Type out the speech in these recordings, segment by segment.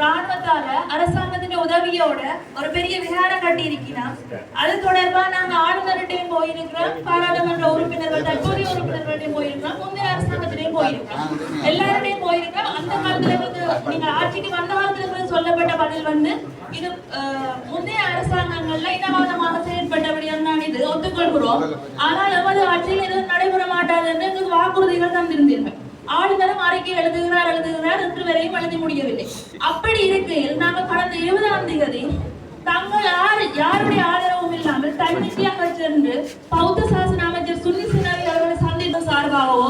ராணுவத்தால அரசாங்கத்தின் உதவியோட ஒரு பெரிய விகாரம் கட்டி இருக்கிறோம் அது தொடர்பா நாங்க ஆளுநர்கிட்டையும் போயிருக்கிறோம் பாராளுமன்ற உறுப்பினர்கள் தற்போதைய உறுப்பினர்கள்டையும் போயிருக்கிறோம் முந்தைய அரசாங்கத்திலையும் போயிருக்கிறோம். எல்லாருடையும் போயிருக்கிறோம். அந்த காலத்துல வந்து நீங்க ஆட்சிக்கு வந்த காலத்துல இருந்து சொல்லப்பட்ட பதில் வந்து இது அஹ், முந்தைய அரசாங்கங்கள்ல இனவாதமாக செயற்பட்டபடியால் நான் இது ஒத்துக்கொள்கிறோம். ஆனால் எமது ஆட்சியில் எதுவும் நடைபெற மாட்டாது என்று எங்களுக்கு வாக்குறுதிகள் தந்திருந்தீர்கள். ஆளுநரும் அறிக்கை எழுதுகிறார் எழுதுகிறார் இன்று வரையும் எழுதி முடியவில்லை. அப்படி இருக்கையில் நாங்கள் கடந்த இருபதாம் தேதி தங்கள் யார் யாருடைய ஆதரவும் இல்லாமல் தன்னிச்சையாக சென்று பௌத்த சாசன அமைச்சர் சுனில் சினாவி அவர்களை சந்தித்த சார்பாகவோ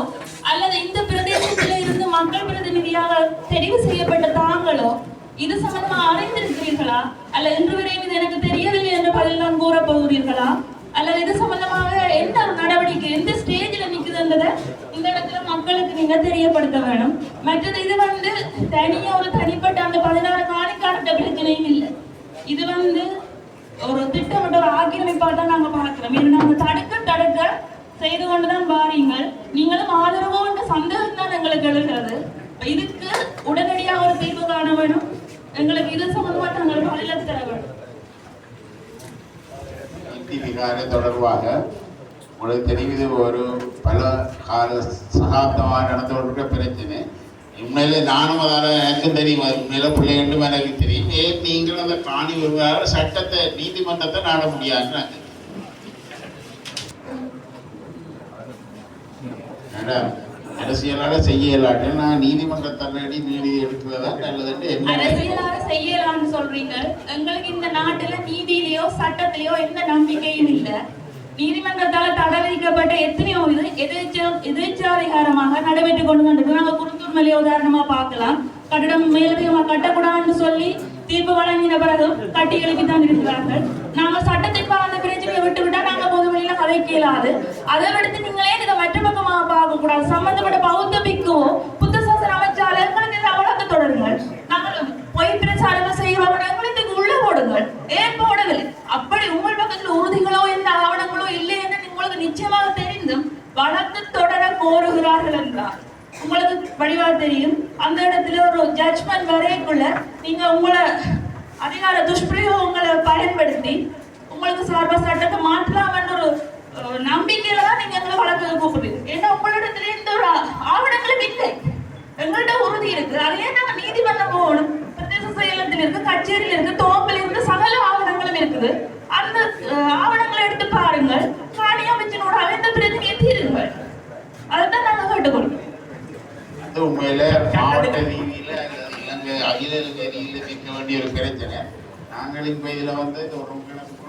அல்லது இந்த பிரதேசத்தில் இருந்து மக்கள் பிரதிநிதியாக தெரிவு செய்யப்பட்ட தாங்களோ இது சம்பந்தமா அறிந்திருக்கிறீர்களா? அல்ல இன்று வரையும் இது எனக்கு தெரியவில்லை என்ற பதில் நான் கூற போகிறீர்களா? அல்லது இது சம்பந்தமாக எந்த நடவடிக்கை எந்த ஸ்டேஜில் நிற்குதுன்றதை மக்களுக்கு நீங்க தெரியப்படுத்த வேணும். மற்றது இது வந்து தனியா ஒரு தனிப்பட்ட அந்த பதினாறு காணிக்காட்ட பிரச்சனையும் இல்லை. இது வந்து ஒரு திட்டமிட்ட ஒரு ஆக்கிரமிப்பாக தான் நாங்க பார்க்கிறோம். இது நாங்க தடுக்க தடுக்க செய்து கொண்டுதான் பாருங்கள். நீங்களும் ஆதரவோன்ற சந்தேகம் தான் எங்களுக்கு எழுகிறது. இதுக்கு உடனடியாக ஒரு தீர்வு காண வேணும். எங்களுக்கு இது சம்பந்தமாக தங்கள் பதில தர வேணும். தொடர்பாக உங்களுக்கு தெரியும் இது ஒரு பல கால சகாப்தமாக நடந்து கொண்டிருக்க பிரச்சனை. உண்மையிலே நானும் அதால எனக்கும் தெரியும். உண்மையில பிள்ளைகளும் எனக்கு தெரியும். ஏன் நீங்களும் அந்த காணி விவகார சட்டத்தை நீதிமன்றத்தை நாட முடியாது அரசியலால செய்ய இயலாட்டு நான் நீதிமன்ற தள்ளடி நீதி எடுக்கிறதா நல்லதுன்னு என்ன செய்யலாம்னு சொல்றீங்க. எங்களுக்கு இந்த நாட்டுல நீதியிலயோ சட்டத்திலயோ எந்த நம்பிக்கையும் இல்லை. நீதிமன்றத்தால தடை விதிக்கப்பட்ட எத்தனையோ இது எதிர்ச்ச எதிர்ச்சாதிகாரமாக நடைபெற்றுக் கொண்டு வந்திருக்கு. நாங்க குருத்தூர் மலையை உதாரணமா பார்க்கலாம். கட்டடம் மேலதிகமா கட்டக்கூடாதுன்னு சொல்லி தீர்ப்பு வழங்கின பிறகு கட்டி எழுப்பி தான் இருக்கிறார்கள். நாங்க சட்டத்திற்காக அந்த பிரச்சனையை விட்டுவிட்டா நாங்க பொது வழியில கதைக்க அதை விடுத்து நீங்களே இதை மற்ற பக்கமாக பார்க்க கூடாது சம்பந்தப்பட்ட பௌத்த பிக்குவோ புத்த சாசன அமைச்சால எங்களுக்கு இந்த அவலத்தை தொடருங்கள் நாங்கள் பொய் பிரச்சாரங்கள் செய்கிறவங்க எங்களுக்கு இதுக்கு உள்ள போடுங்கள் ஏன் போடவில்லை அப்படி உங்கள் பக்கத்துல உறுதிகளோ எந்த ஆவணங்களோ இல்லை என்று உங்களுக்கு நிச்சயமாக தெரிந்தும் வழக்கு தொடர கோருகிறார்கள் என்றார் உங்களுக்கு வடிவா தெரியும். அந்த இடத்துல ஒரு ஜட்ஜ்மெண்ட் வரையக்குள்ள நீங்க உங்களை அதிகார துஷ்பிரயோகங்களை பயன்படுத்தி உங்களுக்கு சார்பா சட்டத்தை மாற்றலாம் என்ற ஒரு நம்பிக்கையில தான் நீங்க எங்களை வழக்கு கூப்பிடுவீங்க ஏன்னா உங்களிடத்துல எந்த ஒரு ஆவணங்களும் இல்லை. எங்கள்கிட்ட உறுதி இருக்கு. அதையே ஏன் நாங்க நீதிமன்றம் போகணும். பிரதேச செயலத்தில் இருக்கு கச்சேரியில் இருக்கு தோப்பில் இருந்து சகல ஆவணங்களும் இருக்குது. அந்த ஆவணங்களை எடுத்து பாருங்கள் காணி அமைச்சனோட அந்த பிரச்சனையை தீருங்கள் அதைத்தான் நாங்க கேட்டுக்கொள்கிறோம் அது மாவட்ட ரீதியில இலங்கை அகில இலங்கை ரீதியில நிற்க வேண்டிய ஒரு பிரச்சனை. நாங்கள் இப்ப இதுல வந்து ஒரு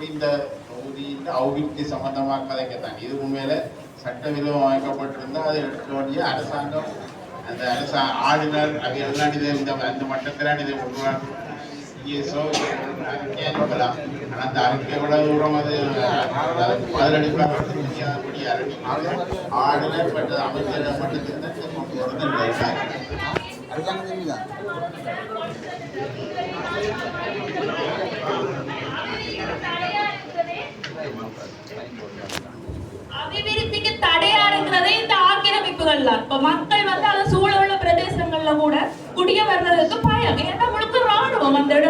இந்த தொகுதியில் அவுவிக்கு சம்பந்தமாக கதைக்கத்தான். இது உண்மையில சட்டவிரோதம் அமைக்கப்பட்டிருந்தா அதை எடுக்க வேண்டிய அரசாங்கம் அந்த அரசா ஆளுநர் அது எல்லாம் இந்த அந்த மட்டத்தில் இதை கொண்டு சிஎஸ்ஓ அந்த அறிக்கை எவ்வளவு தூரம் அது அதுக்கு பதிலளிப்பாக முடியாதபடி அறிவிக்கிறது ஆளுநர் மற்ற அமைச்சர் மட்டத்தில் தான் இதை அபிவிருத்திக்கு தடையா இருக்கிறதே இந்த ஆக்கிரமிப்புகள் தான் இப்ப மக்கள் வந்து அந்த சூழ உள்ள பிரதேசங்கள்ல கூட குடிய வர்றதுக்கு பயம் ஏன்னா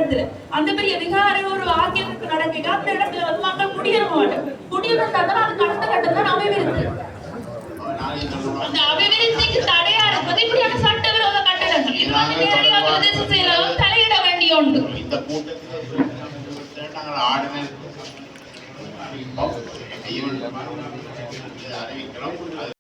இடத்துல அந்த பெரிய விகாரம் ஒரு ஆக்கியத்துக்கு நடக்க. அந்த இடத்துல வந்து மக்கள் குடியேற மாட்டோம் குடியிருந்தாதான் அதுக்கு அடுத்த கட்டம் தான் அபிவிருத்தி. நாளை அந்த அபிவிருத்திக்கு தடையா இருப்பது இப்படியான சட்டவிரோத கட்டடங்கள். இது வந்து நேரடியாக பிரதேச செயலகம் தலையிட வேண்டிய ஒன்று. இந்த கூட்டத்தில் நாங்கள் அறிவிக்கிறோம்.